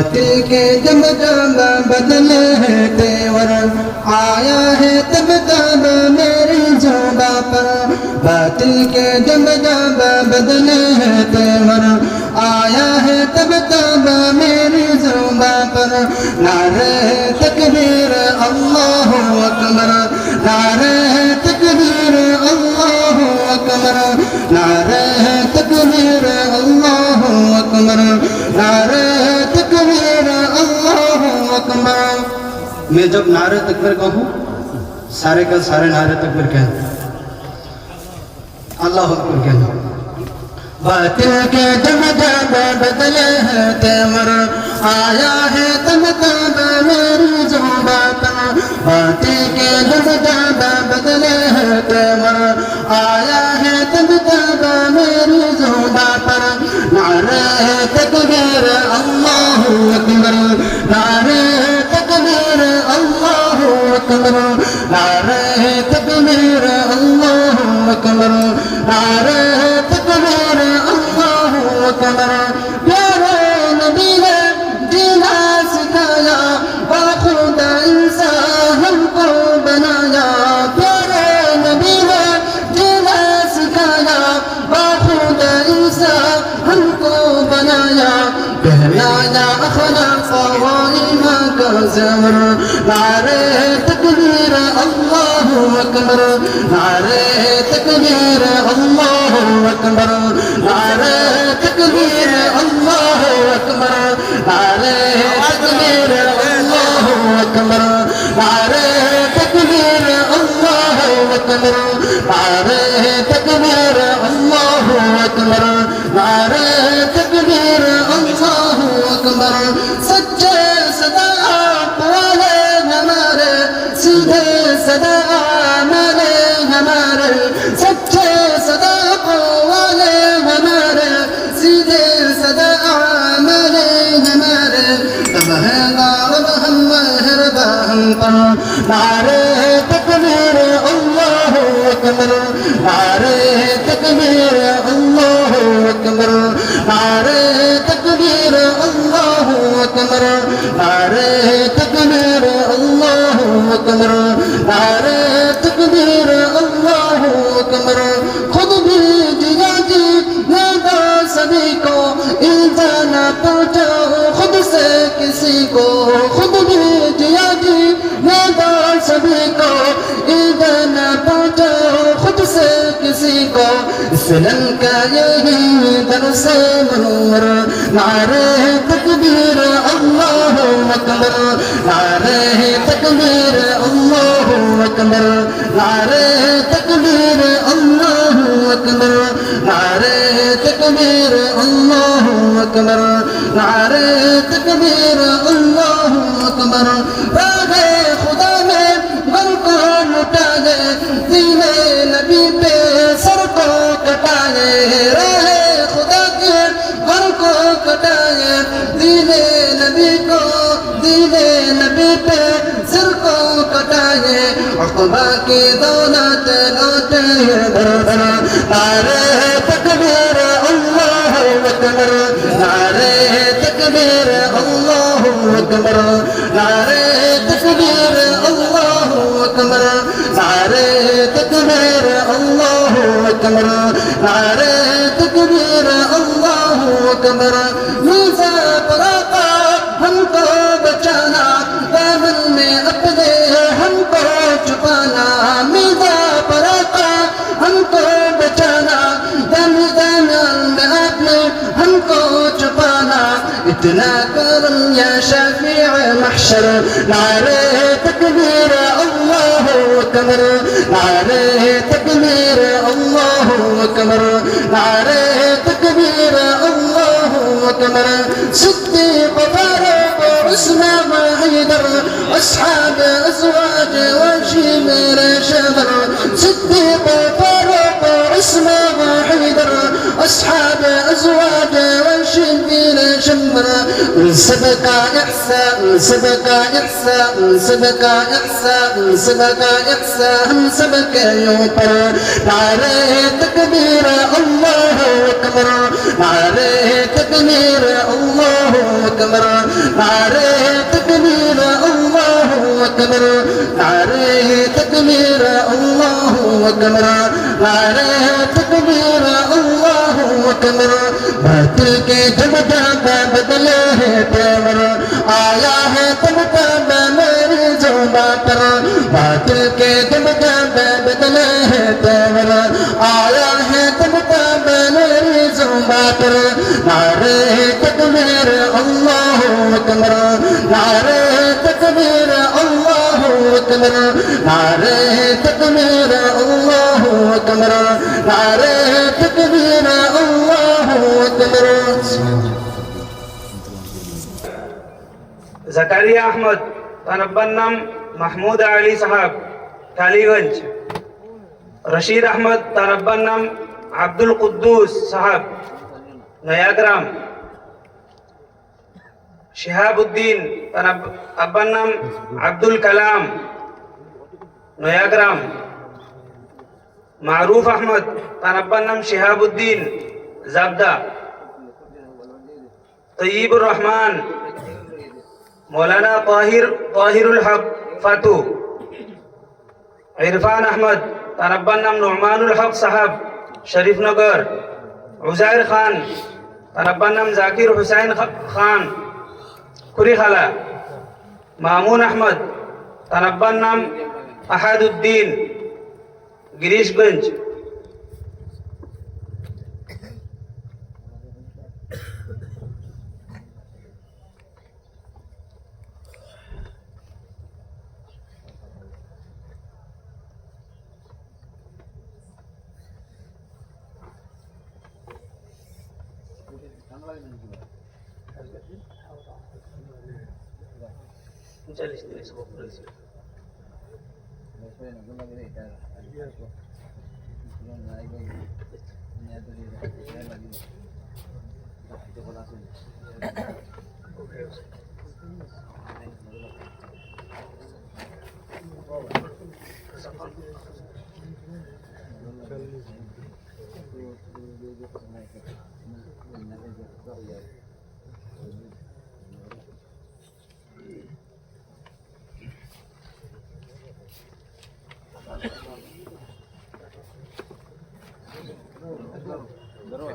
बातिल के जब बदले है तेवर, आया है तब तब मेरी जोबा पर। बातिल के जब बदले है तेवर, आया है तब तब मेरी जोबा पर। नारे तकबीर अल्लाह अकबर, नारे तकबीर अल्लाह अकबर। नारे जब नारे तकबीर कहूँ सारे का सारे नारे तकबीर कहें अल्लाह अकबर कहना बातिल के जब जब बदले है तेवर, आया है तब तब मेरी जुबा पर बातिल के जब जब बदले है तेवर, आया है तब तब मेरी जुबा زمر نعرہ تکبیر اللہ اکبر نعرہ تکبیر اللہ اکبر نعرہ تکبیر اللہ اکبر نعرہ تکبیر اللہ اکبر نعرہ تکبیر اللہ اکبر نعرہ تکبیر ہے نام ہم مہربان پر نعرے تکبیر اللہ اکبر نعرے تکبیر اللہ اکبر نعرے تکبیر اللہ اکبر نعرے تکبیر اللہ اکبر نعرے نصيبا سلم كايهم درس منور نعره تكبير الله أكبر نعره تكبير الله أكبر نعره تكبير الله أكبر نعره تكبير الله أكبر نعره تكبير الله أكبر नबी को दीने नबी पे सिर को कटाए अकबा की दौलत लौटे भर भर नारे तकबीर अल्लाह अकबर नारे तकबीर अल्लाह अकबर नारे तकबीर अल्लाह अकबर नारे तकबीर अल्लाह अकबर नारे तकबीर अल्लाह अकबर عبدنا كرم يا شفيع محشر. نعري تكبير الله أكبر نعري تكبير الله أكبر نعري تكبير الله أكبر صديق فاروق عثمان وحيدر أصحاب أزواج وشمر شمر صديق فاروق اسما حيدر أصحاب أزواج والشبين شمرا سبق إحسان سبق إحسان سبق إحسان سبق إحسان هم سبق يوبر. نعره تكبير الله أكبر. نعره تكبير الله أكبر. نعره تكبير الله أكبر. نعره تكبير الله أكبر. रीरा अलो भे जब बदले है देवरो आया है त मेरे जो बातो बचल केमदा बदले है देवरो आया है त मेरे जो बातो न रे तकबरो अल्ला हो नारे तकबीर अलाह होमरो জাকারিয়া আহমদ তার আব্বার নাম মাহমুদ আলী সাহাব কালীগঞ্জ রশিদ আহমদ তার আব্বার নাম আব্দুল কুদ্দুস সাহাব, নয়াগ্রাম। শিহাবুদ্দিন তার আব্বার নাম আব্দুল কালাম, নয়াগ্রাম। মারুফ আহমদ তার আব্বার নাম Shihabuddin, জাবদা। Taibur Rahman مولانا طاهر طاهر الحق فاتو عرفان احمد تربنا نعمان الحق صحاب. شريف نگر عزائر خان تربنا زاكير حسين خان. كري خلا مامون احمد تربنا احد الدين گریش گنج. Charles tiene su voz preciosa. Thank you.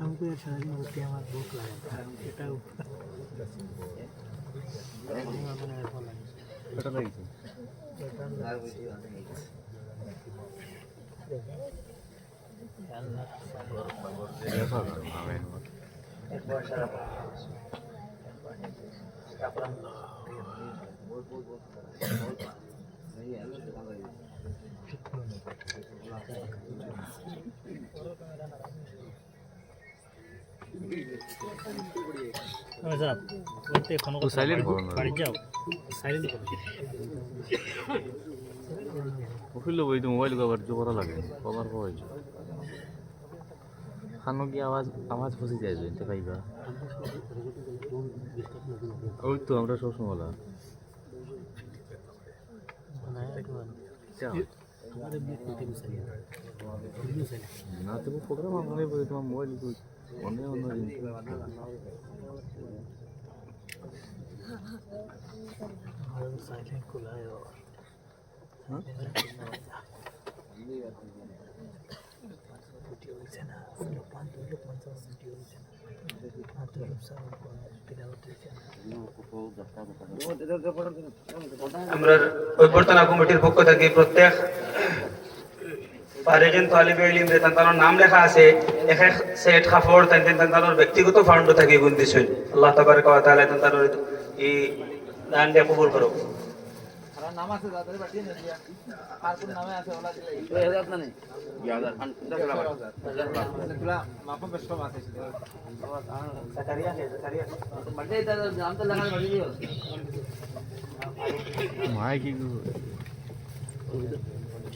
আমাকে সাহায্য করতে আমার ভোগ লাগে কারণ এটাও Thank you. সাহেব বলতে কোনো কথা silent বাড়ি- বাড়ি যাও। সাইলেন্ট করো। উঠিল বই তো মোবাইল কভার জো করা লাগে কভার পাওয়া যায় খানো কি আওয়াজ আওয়াজ ফসে যায় জানতে পাইবা ওই তো আমরা বলা গুছাই না তো প্রোগ্রাম আমাদের বই তোমার মোবাইল ഒന്നേ ഒന്ന് আমরা ঐক্যর্তনা কমিটির পক্ষ থেকে প্রত্যেক বারোজন তালিব ইলিমরে তান্তানোর নাম লেখা আছে এক এক সেট কাপড় তান তান্তানোর ব্যক্তিগত ফান্ড থাকি গুণ দিছেন। আল্লাহ তাবার কওয়া তাহলে তান্তানোর ই দান দিয়ে কবুল করো নাম আছে দাদারে পাঠিয়ে দিয়া। আর কোন নামে আছে ওলা দিলে। 2000 না নেই? 2000 5000 তুলা মাপন বেশ কম আছে জাকারিয়া কে লাগা বড়ে দিও মাই কি